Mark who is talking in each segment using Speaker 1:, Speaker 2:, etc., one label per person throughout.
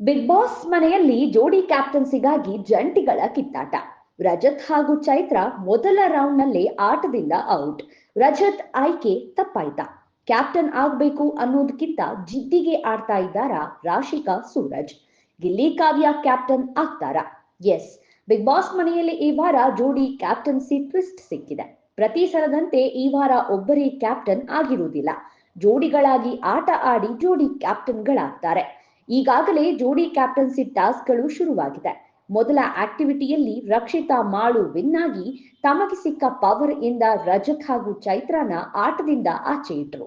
Speaker 1: Big Boss ಮನೆಯಲ್ಲಿ ಜೋಡಿ ಕ್ಯಾಪ್ಟನ್ಸಿಗಾಗಿ ಜಂಟಿಗಳ ಕಿತ್ತಾಟ. ರಜತ್ ಹಾಗೂ ಚೈತ್ರ ಮೊದಲ ರೌಂಡ್ನಲ್ಲಿ ಆಟದಿಂದ ಔಟ್ ರಜತ್ ಆಯ್ಕೆ ತಪ್ಪಾಯ್ತ? ಕ್ಯಾಪ್ಟನ್ ಆಗ್ಬೇಕು ಅನ್ನೋದಕ್ಕಿಂತ ಜಿದ್ದಿಗೆ ಆಡ್ತಾ ಇದ್ದಾರಾ ರಾಶಿಕಾ ಸೂರಜ್? ಗಿಲ್ಲಿ ಕಾವ್ಯ ಕ್ಯಾಪ್ಟನ್ ಆಗ್ತಾರಾ? ಎಸ್ ಬಿಗ್ ಬಾಸ್ ಮನೆಯಲ್ಲಿ ಈ ವಾರ ಜೋಡಿ ಕ್ಯಾಪ್ಟನ್ಸಿ ಟ್ವಿಸ್ಟ್ ಸಿಕ್ಕಿದೆ. ಪ್ರತಿ ಸಲದಂತೆ ಈ ವಾರ ಒಬ್ಬರೇ ಕ್ಯಾಪ್ಟನ್ ಆಗಿರುವುದಿಲ್ಲ. ಜೋಡಿಗಳಾಗಿ ಆಟ ಆಡಿ ಜೋಡಿ ಕ್ಯಾಪ್ಟನ್ಗಳಾಗ್ತಾರೆ ಈಗಾಗಲೇ ಜೋಡಿ ಕ್ಯಾಪ್ಟನ್ಸಿ ಟಾಸ್ಕ್ಗಳು ಶುರುವಾಗಿದೆ. ಮೊದಲ ಆಕ್ಟಿವಿಟಿಯಲ್ಲಿ ರಕ್ಷಿತಾ ಮಾಳು ವಿನ್ ಆಗಿ ತಮಗೆ ಸಿಕ್ಕ ಪವರ್ ಇಂದ ರಜತ್ ಹಾಗೂ ಚೈತ್ರನ ಆಟದಿಂದ ಆಚೆ ಇಟ್ರು.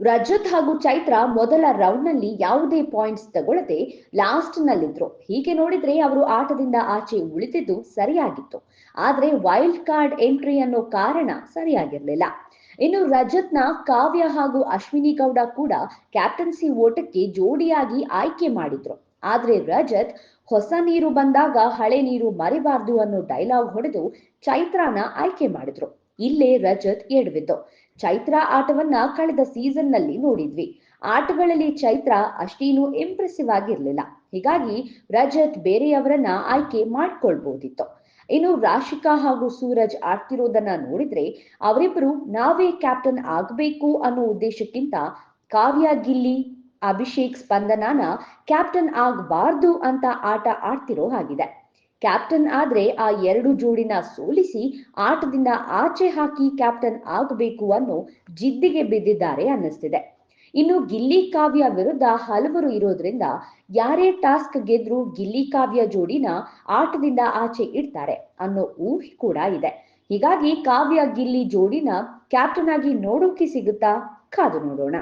Speaker 1: ರಜತ್ ಹಾಗೂ ಚೈತ್ರ ಮೊದಲ ರೌಂಡ್ನಲ್ಲಿ ಯಾವುದೇ ಪಾಯಿಂಟ್ಸ್ ತಗೊಳ್ಳದೆ ಲಾಸ್ಟ್ ನಲ್ಲಿದ್ರು ಹೀಗೆ ನೋಡಿದ್ರೆ ಅವರು ಆಟದಿಂದ ಆಚೆ ಉಳಿದಿದ್ದು ಸರಿಯಾಗಿತ್ತು. ಆದ್ರೆ ವೈಲ್ಡ್ ಕಾರ್ಡ್ ಎಂಟ್ರಿ ಅನ್ನೋ ಕಾರಣ ಸರಿಯಾಗಿರ್ಲಿಲ್ಲ. ಇನ್ನು ರಜತ್ನ ಕಾವ್ಯ ಹಾಗೂ ಅಶ್ವಿನಿ ಗೌಡ ಕೂಡ ಕ್ಯಾಪ್ಟನ್ಸಿ ಓಟಕ್ಕೆ ಜೋಡಿಯಾಗಿ ಆಯ್ಕೆ ಮಾಡಿದ್ರು. ಆದ್ರೆ ರಜತ್ ಹೊಸ ನೀರು ಬಂದಾಗ ಹಳೆ ನೀರು ಮರಿಬಾರ್ದು ಅನ್ನೋ ಡೈಲಾಗ್ ಹೊಡೆದು ಚೈತ್ರಾನ ಆಯ್ಕೆ ಮಾಡಿದ್ರು. ಇಲ್ಲೇ ರಜತ್ ಎಡವಿದ್ದು ಚೈತ್ರ ಆಟವನ್ನ ಕಳೆದ ಸೀಸನ್ನಲ್ಲಿ ನೋಡಿದ್ವಿ. ಆಟಗಳಲ್ಲಿ ಚೈತ್ರ ಅಷ್ಟೇನು ಇಂಪ್ರೆಸಿವ್ ಆಗಿರ್ಲಿಲ್ಲ. ಹೀಗಾಗಿ ರಜತ್ ಬೇರೆಯವರನ್ನ ಆಯ್ಕೆ ಮಾಡ್ಕೊಳ್ಬಹುದಿತ್ತು ಇನ್ನು ರಾಶಿಕಾ ಹಾಗೂ ಸೂರಜ್ ಆಡ್ತಿರೋದನ್ನ ನೋಡಿದ್ರೆ ಅವರಿಬ್ಬರು ನಾವೇ ಕ್ಯಾಪ್ಟನ್ ಆಗ್ಬೇಕು ಅನ್ನೋ ಉದ್ದೇಶಕ್ಕಿಂತ ಕಾವ್ಯ, ಗಿಲ್ಲಿ, ಅಭಿಷೇಕ್ ಸ್ಪಂದನಾನ ಕ್ಯಾಪ್ಟನ್ ಆಗಬಾರ್ದು ಅಂತ ಆಟ ಆಡ್ತಿರೋ ಹಾಗಿದೆ. ಕ್ಯಾಪ್ಟನ್ ಆದ್ರೆ ಆ ಎರಡು ಜೋಡಿನ ಸೋಲಿಸಿ ಆಟದಿಂದ ಆಚೆ ಹಾಕಿ ಕ್ಯಾಪ್ಟನ್ ಆಗಬೇಕು ಅನ್ನೋ ಜಿದ್ದಿಗೆ ಬಿದ್ದಿದ್ದಾರೆ ಅನ್ನಿಸ್ತಿದೆ. ಇನ್ನು ಗಿಲ್ಲಿ ಕಾವ್ಯ ವಿರುದ್ಧ ಹಲವರು ಇರೋದ್ರಿಂದ ಯಾರೇ ಟಾಸ್ಕ್ ಗೆದ್ರು ಗಿಲ್ಲಿ ಕಾವ್ಯ ಜೋಡಿನ ಆಟದಿಂದ ಆಚೆ ಇಡ್ತಾರೆ ಅನ್ನೋ ಊಹೆ ಕೂಡ ಇದೆ. ಹೀಗಾಗಿ ಕಾವ್ಯ ಗಿಲ್ಲಿ ಜೋಡಿನ ಕ್ಯಾಪ್ಟನ್ ಆಗಿ ನೋಡೋಕೆ ಸಿಗುತ್ತಾ? ಕಾದು ನೋಡೋಣ.